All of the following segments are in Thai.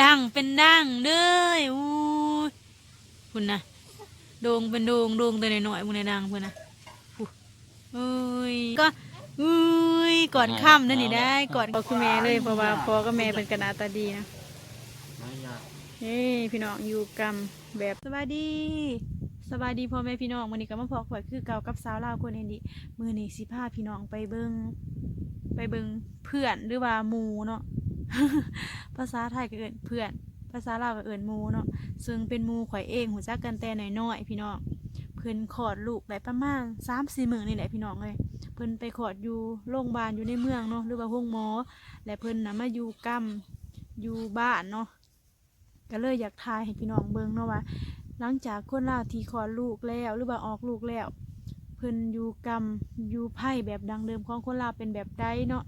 ดังเป็นดังเด้ออู้ยคุณนะโดงเป็นโดงโดงตัวหน่อยๆมึงในดังเพื่อนนะอู้เอ้ยก็อุ้ยกอดค่ำนั่นนี่ได้กอดคุณแม่เลยเพราะว่าพ่อกับแม่เป็นกันหนาตาดีนะไม่อยากเฮ้พี่น้องอยู่กรรมแบบสบายดีสบายดีพ่อแม่พี่น้องมื้อนี้ก็มาพอข่อยคือเก่ากับสาวลาวคนเอ็นดีมื้อนี้สิพาพี่น้องไปเบิงไปเบิงเพื่อนหรือว่าหมู่เนาะ ภาษาไทยก็เอิ้นเพื่อน ภาษาลาวก็เอิ้นหมู่เนาะซึ่งเป็นหมู่ข่อยเองหูจักกันแต่น้อยๆพี่น้องเพิ่นคลอดลูกได้ประมาณ3-4มื้อนี่แหละพี่น้องเอ้ยเพิ่นไปคลอดอยู่โรงพยาบาลอยู่ในเมืองเนาะหรือว่าห้องหมอ และเพิ่นน่ะมาอยู่กรรมอยู่บ้านเนาะก็เลยอยากทายให้พี่น้องเบิ่งเนาะว่า หลังจากคนลาวที่คลอดลูกแล้วหรือว่าออกลูกแล้ว เพิ่นอยู่กรรมอยู่ไพ่แบบดังเดิมของคนลาวเป็นแบบใดเนาะ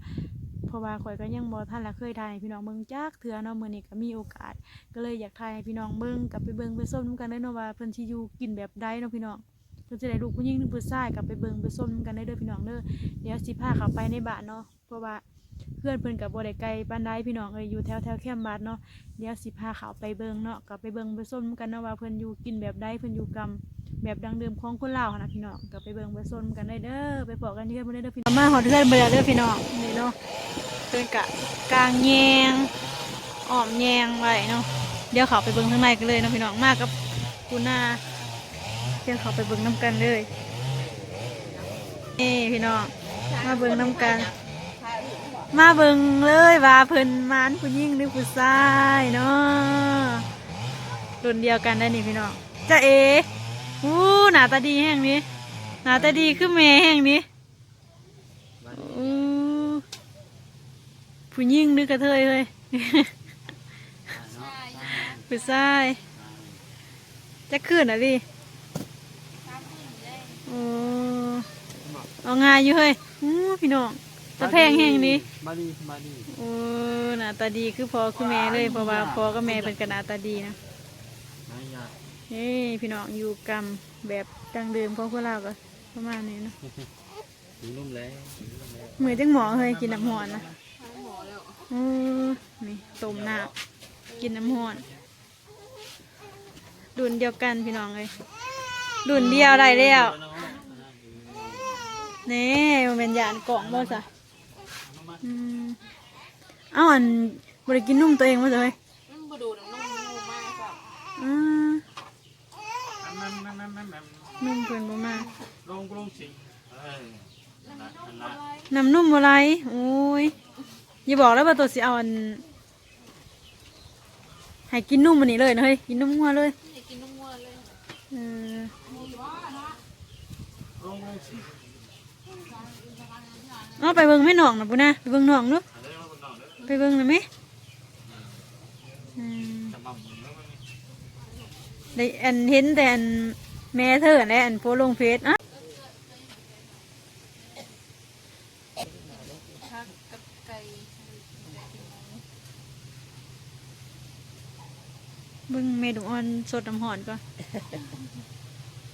เพราะว่าข่อยก็ยังบ่ทันละเคยทายให้พี่น้องเบิ่งจักเทื่อเนาะมื้อนี้ก็มีโอกาส ก็เลยอยากทายให้พี่น้องเบิ่งกับไปเบิ่งไปส้มนำกันได้เนาะว่าเพิ่นสิอยู่กินแบบใดเนาะพี่น้องเพิ่นสิได้ลูกผู้หญิงหรือผู้ชายกับไปเบิ่งไปส้มนำกันได้เด้อพี่น้องเด้อเดี๋ยวสิพาเข้าไปในบ้านเนาะเพราะว่า เพื่อนเพิ่นก็บ่ได้ไกลปานใดพี่น้องเอ้ยอยู่แถวแถวแคมบ้านเนาะเดี๋ยวสิพาเขาไปเบิงเนาะกลับไปเบิงไปส้มกันเนาะว่าเพิ่นอยู่กินแบบใดเพิ่นอยู่กรรมแบบดังเดิมของคนลาวนนะพี่น้องกลับไปเบิงไปส้มกันได้เด้อไปบอกกันที่เพื่อนบ่ได้เด้อพี่น้องมาหอดเพื่อนเบื่อเด้อพี่น้องนี่เนาะเพิ่นกะกลางแยงอ้อมแยงไว้เนาะเดี๋ยวเขาไปเบิงข้างในกันเลยเนาะพี่น้องมากับกูนาเดี๋ยวเขาไปเบิงน้ำกันเลยนี่พี่น้องมาเบิงน้ำกัน มาเบิ่งเลยว่าเพิ่นมานผู้หญิงหรือผู้ชายเนาะรุ่นเดียวกันได้นี่พี่น้องจ้าเออู้หน้าตาดีแห่งนี้หน้าตาดีคือแม่แห่งนี้บ้านอู้ผู้หญิงหรือกระเทยเลยเนาะผู้ชายจะขึ้นอะพี่โอ้เอาง่ายอยู่เฮ้ยอู้พี่น้อง ตะแพงแห่งนี้มาดีมาดีโอ้หน้าตาดีคือพ่อคือแม่เลยเพราะว่าพ่อกับแม่เป็นกันหน้าตาดีนะไม่อยากเฮ้พี่น้องอยู่กรรมแบบดังเดิมของพวกเราก็ประมาณนี้เนาะถึงนุ่มแล้วถึงนุ่มแล้วมือจังหมอเคยกินน้ำหอนนะโอ้นี่ต้มน้ำกินน้ำหอนดุนเดียวกันพี่น้องเลยดุนเดียวได้แล้วนี่มันเป็นยานกล่องบ่สะ อืมเอาอันบริกินนุ่มตัวเองมาเลยมันบดูดน้ำนมนูมากค่ะอืมนั่นนั่นนั่นนั่นนั่นนุ่มเพิ่นบ่มาลงลงสิเอ้ยนั่นนั่นละน้ำนุ่มอะไรโอ้ยอย่าบอกแล้วว่าตัวสิเอาอันให้กินนุ่มมันนี้เลยนะเฮ้ยกินนุ่มหัวเลยอยากกินนมวัวเลยเออลงลงสิ เอาไปเบิ่งแม่หนองนะปุ่นนะไปเบิ่งหนองเนาะอะไรมาบนนอนเด้อไปเบิ่งหน่อยไหมอืมจะมาหมุนแล้วมันได้อันเห็นแต่อันแม่เธอและอันโพสต์ลงเฟซอะผักกับไก่เบิ่งเมดูออนสดน้ำหอนก่อน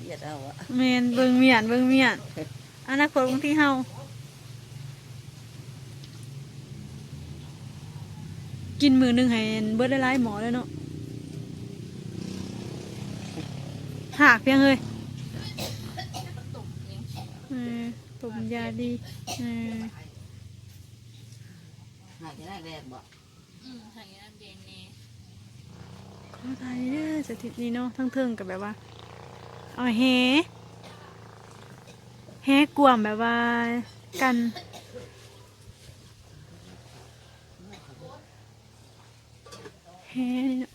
อย่าเอาอะแมนเบิ่งเมียนเบิ่งเมียนอนาคตของที่เฮา กินมือหนึงให้เบิดหลายๆหมอเลยเนาะหากเพียงเลยเออตุ่มยาดีเออหายจะได้แรกบ่อืมหางน้ำเย็นนี่ขอทายเด้อสถิตนี้เนาะทั้งเทิงกับแบบว่าเอาแฮแฮกวมแบบว่ากัน แฮนี่เนาะ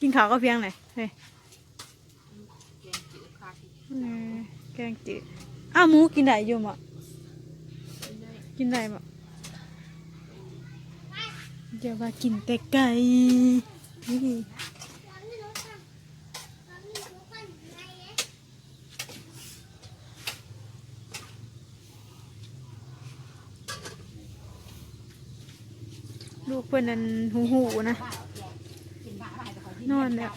กินข้าวก็เพียงเลยเฮ้ยแกงจืดออแกงจืดอ้าวหมูกินได้อยู่มั้กินได้มั้เดี๋ยวว่ากินแต่ไก่ ลูกเพื่อนนั้นหูหูนะ นอนแล้ว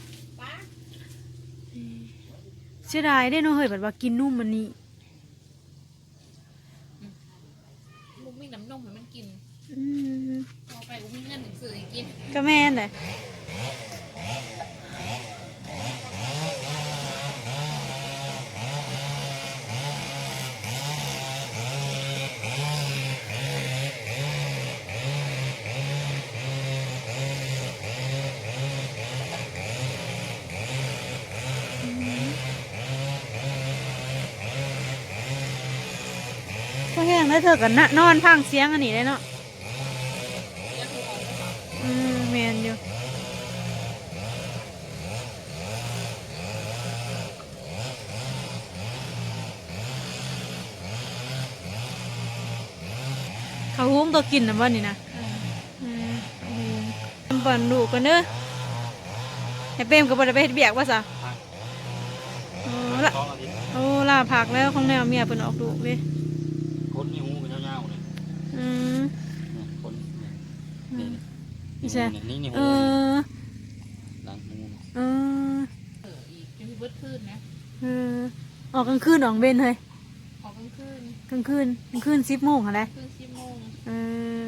เสียดายได้เนาะเฮ้ยแบบว่ากินนุ่มมันนี่บุมีน้ำนมให้มันกินอืมเอาไปกูมีเงินถึงซื้อให้กินก็แม่นเลยก็ แห้งแล้วเธอก็นะนอนพังเสียงอันนี้เลยเนาะอืมแมนอยู่เขาหุ้งตัวกินนะบ่นี่นะอืมหุ้งปั่นลูกกันเด้อให้เป้มกับบริไปเฮ็ดเบียกว่าซะพักโอ้ละท้องอาทิตย์โอ้ลาผักแล้วของแนวเมียเพิ่นออกลูกเด้ คนนี่หูเป็นยาวๆเลยอืมเนี่ยคนเนี่ยนี่ใช่นี่นี่นี่เอหูอหลังหูเออเอออีกจะมีเบิดคืนนะเออออกกลางคืนออกเบนเฮ้ยออกกลางคืนกลางคืนกลางคืนสิบโมงอะไรคืนสิบโมงเออ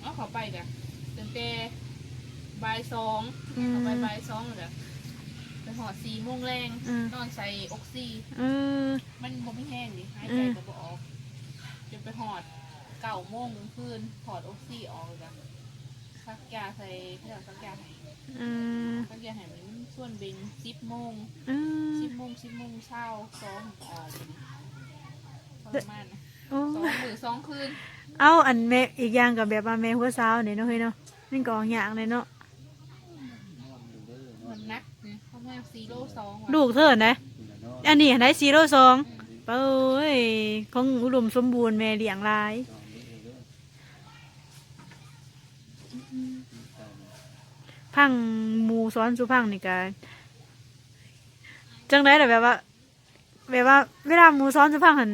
เอาเขาไปกะตั้งแต่บ่ายสองอืมเขาไปบ่ายสองเลยไป หอดสี่โมงแรงอืม นอนใส่ออกซิเออมันบ่ไม่แห้งดิหายอืใจมก็บ่ออกจนไปหอดเก้าโมงกลางคืนถอดออกซิออกเลยจ้ะซักยาใส่เพื่อซักยาให้เออซักยาให้มันส่วนเบงสิบโมงเออสิบโมงสิบโมงเช้าสองออกทรมานนะโอ้สองมือสองคืน เอาอันแม่อีกอย่างกับแบบว่าแม่หัวสาวเนี่ยเนาะเฮ้ยเนาะนี่ก็ออกอย่างเลยเนาะมั นนักเนี่ยเขาแม่ซีโร่สองว่ะลูกเธอนะ อันนี้ได้ซีโร่สองเป้ยของอุดมสมบูรณ์แม่เลี้ยงหลาย พังหมูซ้อนสุพังนี่กันจังได้แต่แบบว่า แบบว่า เวลาหมูซ้อนสุพังหัน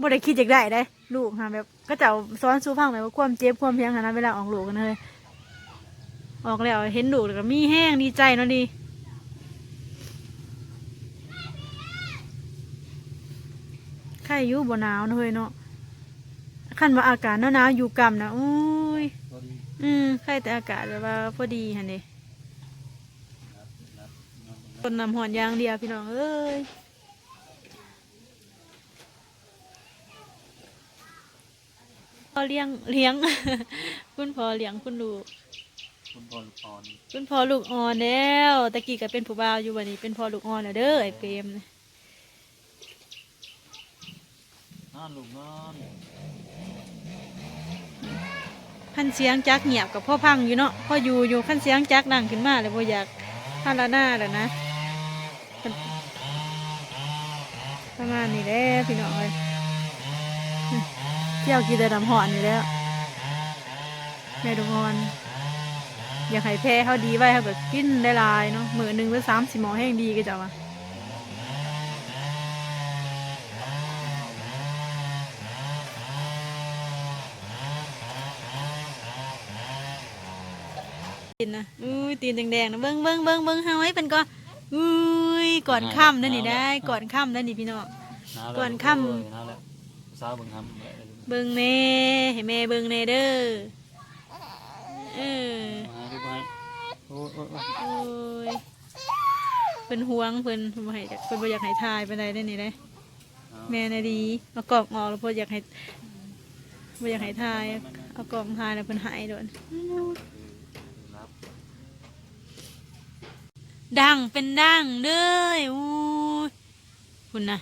บ่ได้คิดอยากได้ได้ ลูกค่ะแบบก็จะเอาซ้อนสุพังแบบว่าความเจ็บความเพียงหันนะเวลาออกลูกกันเลย ออกแล้วเห็นลูกแล้วก็มีแห้งดีใจเนาะดีใครอยู่บ่หนาวเนาะเฮ้ยเนาะคันว่าอากาศหนาวๆอยู่กำนะอุ้ยพอดีอืมใครแต่อากาศแบบว่าพอดีฮันเดต้นน้ำหอนอยางเดียวพี่น้องเอ้ยพอเลี้ยงเลี้ยง คุณพ่อเลี้ยงคุณลูก คุณพ่อลูกอ่อนคุณพ่อลูกอ่อนแล้วตะกี้ก็เป็นผู้บ่าวอยู่วันนี้เป็นพ่อลูกอ่อนแล้วเด้อไอ้เปรมน่ะนอนลูกนอนขั้นเสียงจักเงียบกับพ่อพังอยู่เนาะพ่ออยู่อยู่ขั้นเสียงจักดังขึ้นมาเลยพ่อยากพาลาหน้าแล้วนะประมาณนี้แหละพี่น้องเลยเที่ยวกินแต่น้ำหอนนี่แหล้วแม่ดุงอน อยากให้แพ้เขาดีไว้เขาแบบกินได้หลายเนาะมือหนึ่งหรือสามสิหมอแห้งดีก็จะว่าตีนนะอุ้ยตีนแดงๆนะเบิ้งเบิ้งเบิ้งเบิ้งเฮาให้เป็นก็อุ้ยก่อนค่ำนั่นนี่ได้ก่อนค่ำนั่นนี่พี่น้องหาวแล้วก่อนค่ำเออหนาวแล้วสาวเบิ่งทำเลยเบิ่งแน่ให้แม่เบิ่งแน่เด้อ เออมาดูไปโอ้ยโอ้ยโอ้ยโอ้ยเพิ่นห่วงเพิ่นบ่ให้เพิ่นบ่อยากให้ทายปานใดได้นี่เด้เอาแม่น่ะดีเอากล่องออกแล้วเพิ่นอยากให้บ่อยากให้ทายเอากล่องทายแล้วเพิ่นหายโดนรับดังเป็นดังเด้ออู้ยพุ่นน่ะ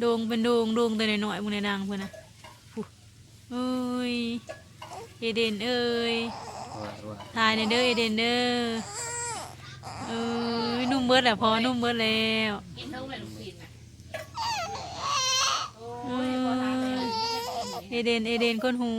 โด่งเป็นโด่งโด่งแต่น้อยๆมึงในดังเพิ่นน่ะผู้ยเอเดนเอ้ย ทายในเด้อเอเดนเด้อเอ้ยนุ่มเบิดแหละพอนุ่มเบิดแล้วกินเท่าไหร่ลูกศิษย์นะเอโอ้ยพอทานแล้วเอเดนเอเดนก้นหู